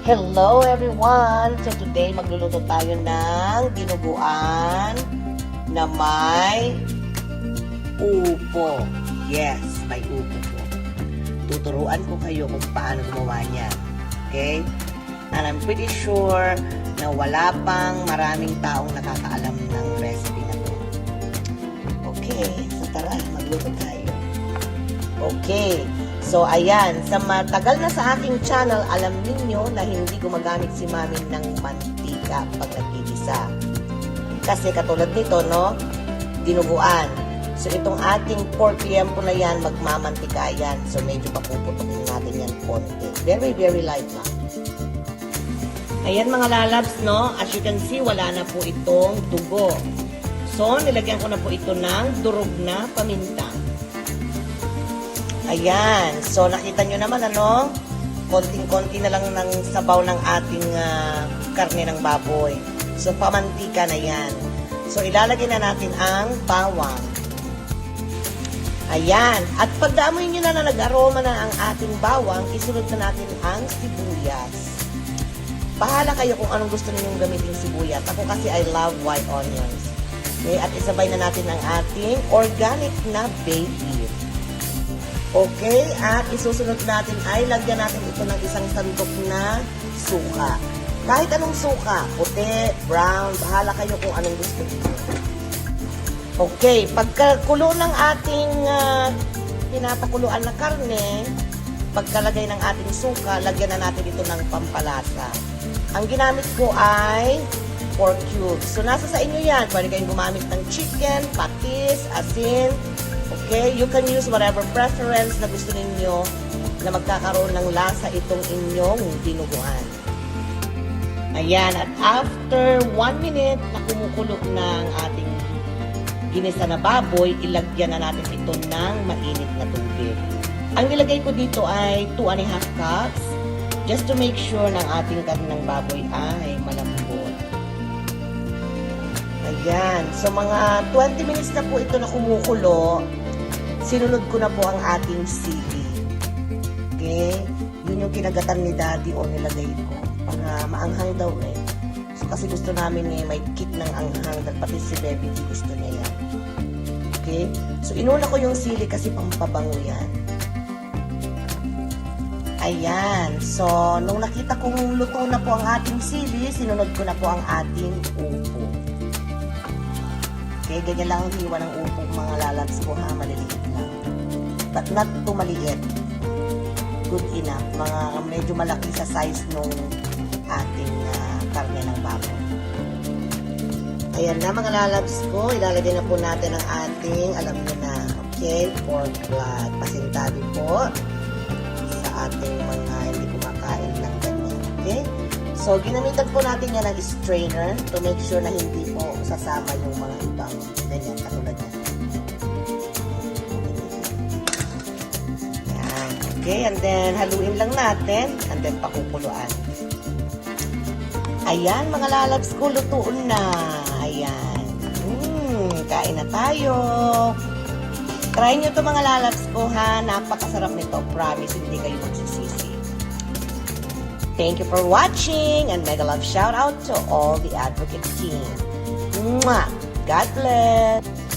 Hello everyone! So today magluluto tayo ng dinuguan na may upo. Yes, may upo po. Tuturuan ko kayo kung paano gumawa niyan. Okay? And I'm pretty sure na wala pang maraming taong nakakaalam ng recipe na to. Okay, so tara, magluto tayo. Okay. So, ayan. Sa matagal na sa aking channel, alam ninyo na hindi gumagamit si mami ng mantika pag nagkikisa. Kasi katulad nito, no? Dinuguan. So, itong ating 4 p.m. po na yan, magmamantika yan. So, medyo papuputukin natin yan konti. Very, very light lang. Ayan mga lalabs, no? As you can see, wala na po itong dugo. So, nilagyan ko na po ito ng durog na paminta. Ayan. So, nakita nyo naman, ano? Konting-konti na lang ng sabaw ng ating ah, karne ng baboy. So, pamantika na yan. So, ilalagay na natin ang bawang. Ayan. At pagdaamoy nyo na na nag-aroma na ang ating bawang, isunod na natin ang sibuyas. Bahala kayo kung anong gusto ninyong gamitin sibuyas. Ako kasi I love white onions. Okay, at isabay na natin ang ating organic na bay leaf. Okay, at isusunod natin ay lagyan natin ito ng isang sandok na suka. Kahit anong suka, puti, brown, bahala kayo kung anong gusto niyo. Okay, pagkakulo ng ating uh, pinapakuluan na karne, pagkalagay ng ating suka, lagyan na natin ito ng pampalasa. Ang ginamit ko ay pork cubes. So, nasa sa inyo yan. Pwede kayong gumamit ng chicken, patis, asin, Okay? You can use whatever preference na gusto ninyo na magkakaroon ng lasa itong inyong dinuguan. Ayan. At after 1 minute na kumukulo ng ating ginisa na baboy, ilagyan na natin ito ng mainit na tubig. Ang nilagay ko dito ay 2 and a half cups just to make sure ng ating karne ng baboy ay malambot. Ayan. So, mga 20 minutes na po ito na kumukulo. Sinunod ko na po ang ating sili. Okay? Yun yung kinagatan ni daddy o nilagay ko. Para maanghang daw eh. So, kasi gusto namin eh, may kick ng anghang. Dahil pati si baby gusto niya yan. Okay? So, inuna ko yung sili kasi pampabango yan. Ayan. So, nung nakita kong luto na po ang ating sili, sinunod ko na po ang ating upo. Okay, ganyan lang ang hiwa ng upo mga lalabs ko ha, maliliit lang. But not too maliit. Good enough. Mga medyo malaki sa size nung ating ah, karne ng baboy. Ayan na mga lalabs ko, ilalagay na po natin ang ating, alam niyo na, okay, pork blood. Pasintabi po sa ating mga hindi. Okay? So, ginamitan po natin yan ng strainer to make sure na hindi po sasama yung mga ibang ganyan, katulad yan. Yan. Okay, and then haluin lang natin and then pakukuluan. Ayan, mga lalabs ko, lutuon na. Ayan. Hmm, kain na tayo. Try nyo to mga lalabs ko ha. Napakasarap nito. Promise, hindi kayo magsisisi. Thank you for watching and mega love shout out to all the advocate team. Mwah! God bless!